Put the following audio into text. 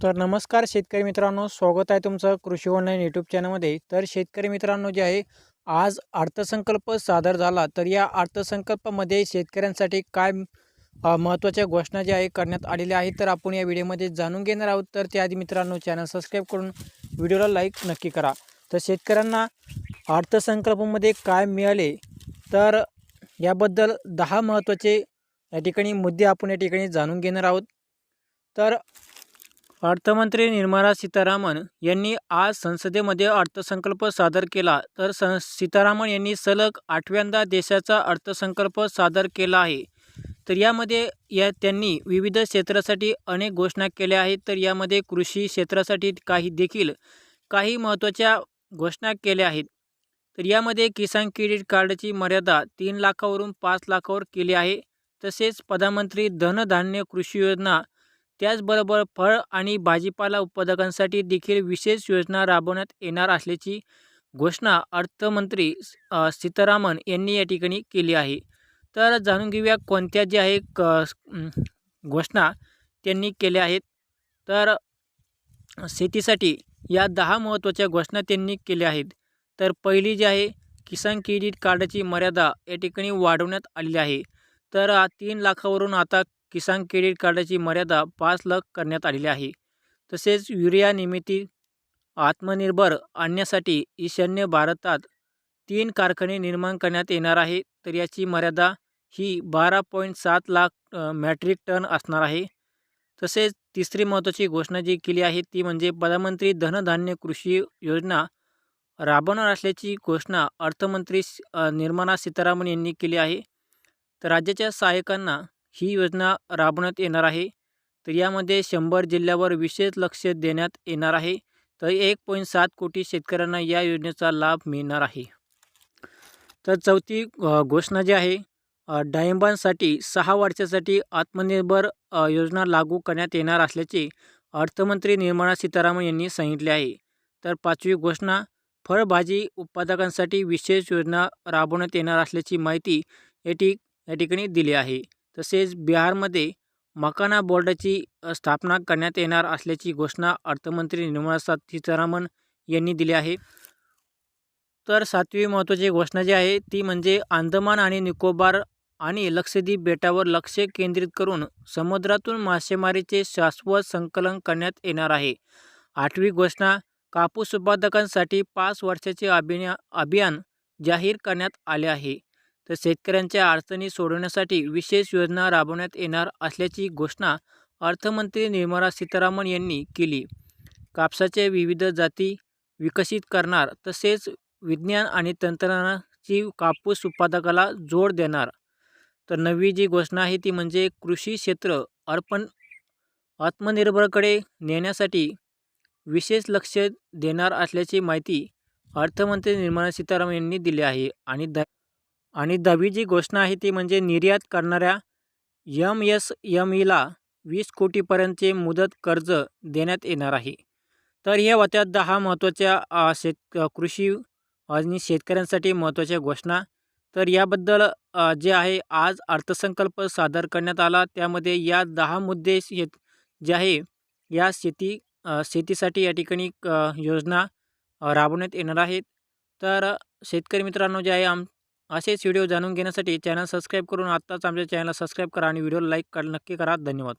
तर नमस्कार शेतकरी मित्रांनो स्वागत आहे तुमचं कृषी ऑनलाईन यूट्यूब चॅनलमध्ये तर शेतकरी मित्रांनो जे आहे आज अर्थसंकल्प सादर झाला. तर या अर्थसंकल्पामध्ये शेतकऱ्यांसाठी काय महत्त्वाच्या घोषणा ज्या आहे करण्यात आलेल्या आहेत तर आपण या व्हिडिओमध्ये जाणून घेणार आहोत. तर त्याआधी मित्रांनो चॅनल सबस्क्राईब करून व्हिडिओला लाईक नक्की करा. तर शेतकऱ्यांना अर्थसंकल्पामध्ये काय मिळाले? तर याबद्दल दहा महत्त्वाचे या ठिकाणी मुद्दे आपण या ठिकाणी जाणून घेणार आहोत. तर अर्थमंत्री निर्मला सीतारामन यांनी आज संसदेमध्ये अर्थसंकल्प सादर केला. तर स सीतारामन यांनी सलग आठव्यांदा देशाचा अर्थसंकल्प सादर केला आहे. तर यामध्ये या त्यांनी विविध क्षेत्रासाठी अनेक घोषणा केल्या आहेत. तर यामध्ये कृषी क्षेत्रासाठी काही देखील काही महत्त्वाच्या घोषणा केल्या आहेत. तर यामध्ये किसान क्रेडिट कार्डची मर्यादा तीन लाखावरून पाच लाखावर केली आहे. तसेच प्रधानमंत्री धनधान्य कृषी योजना त्याचबरोबर फळ आणि भाजीपाला उत्पादकांसाठी देखील विशेष योजना राबवण्यात येणार असल्याची घोषणा अर्थमंत्री सीतारामन यांनी या ठिकाणी केली आहे. तर जाणून घेऊया कोणत्या ज्या आहे क घोषणा त्यांनी केल्या आहेत. तर शेतीसाठी या दहा महत्त्वाच्या घोषणा त्यांनी केल्या आहेत. तर पहिली जी आहे किसान क्रेडिट कार्डाची मर्यादा या ठिकाणी वाढवण्यात आलेली आहे. तर तीन लाखावरून आता किसान क्रेडिट कार्डाची मर्यादा पाच लाख करण्यात आलेली आहे. तसेच युरिया निर्मिती आत्मनिर्भर आणण्यासाठी ईशान्य भारतात तीन कारखाने निर्माण करण्यात येणार आहे. तर याची मर्यादा ही बारा पॉईंट सात लाख मॅट्रिक टन असणार आहे. तसेच तिसरी महत्त्वाची घोषणा जी केली आहे ती म्हणजे प्रधानमंत्री धनधान्य कृषी योजना राबवणार असल्याची घोषणा अर्थमंत्री निर्मला सीतारामन यांनी केली आहे. तर राज्याच्या सहाय्यकांना ही योजना राबवण्यात येणार आहे. तर यामध्ये शंभर जिल्ह्यावर विशेष लक्ष देण्यात येणार आहे. तर एक पॉईंट सात कोटी शेतकऱ्यांना या योजनेचा लाभ मिळणार आहे. तर चौथी घोषणा जी आहे डाळिंबांसाठी सहा वर्षासाठी आत्मनिर्भर योजना लागू करण्यात येणार असल्याचे अर्थमंत्री निर्मला सीतारामन यांनी सांगितले आहे. तर पाचवी घोषणा फळभाजी उत्पादकांसाठी विशेष योजना राबवण्यात येणार असल्याची माहिती या ठिक या ठिकाणी दिली आहे. तसेच बिहारमध्ये मकाना बोर्डाची स्थापना करण्यात येणार असल्याची घोषणा अर्थमंत्री निर्मला सीतारामन यांनी दिली आहे. तर सातवी महत्त्वाची घोषणा जी आहे ती म्हणजे अंदमान आणि निकोबार आणि लक्षद्वीप बेटावर लक्ष केंद्रित करून समुद्रातून मासेमारीचे शाश्वत संकलन करण्यात येणार आहे. आठवी घोषणा कापूस उत्पादकांसाठी पाच वर्षाचे अभिया अभियान जाहीर करण्यात आले आहे. तर शेतकऱ्यांच्या अडचणी सोडवण्यासाठी विशेष योजना राबवण्यात येणार असल्याची घोषणा अर्थमंत्री निर्मला सीतारामन यांनी केली. कापसाच्या विविध जाती विकसित करणार तसेच विज्ञान आणि तंत्रज्ञानाची कापूस उत्पादकाला जोड देणार. तर नवी जी घोषणा आहे ती म्हणजे कृषी क्षेत्र अर्पण आत्मनिर्भरकडे नेण्यासाठी विशेष लक्ष देणार असल्याची माहिती अर्थमंत्री निर्मला सीतारामन यांनी दिली आहे आणि द आणि दहावी जी घोषणा आहे ती म्हणजे निर्यात करणाऱ्या यम एस यम ईला वीस कोटीपर्यंतचे मुदत कर्ज देण्यात येणार आहे. तर ह्या होत्या दहा महत्त्वाच्या शेत कृषी आणि शेतकऱ्यांसाठी महत्त्वाच्या घोषणा. तर याबद्दल जे आहे आज अर्थसंकल्प सादर करण्यात आला. त्यामध्ये या दहा मुद्दे शेत जे आहे या शेती शेतीसाठी या ठिकाणी योजना राबवण्यात येणार आहेत. तर शेतकरी मित्रांनो जे आहे आम असेच व्हिडिओ जाणून घेण्यासाठी चॅनल सबस्क्राईब करून आत्ताच आमच्या चॅनलला सबस्क्राईब करा आणि व्हिडिओला लाईक कर नक्की करा. धन्यवाद.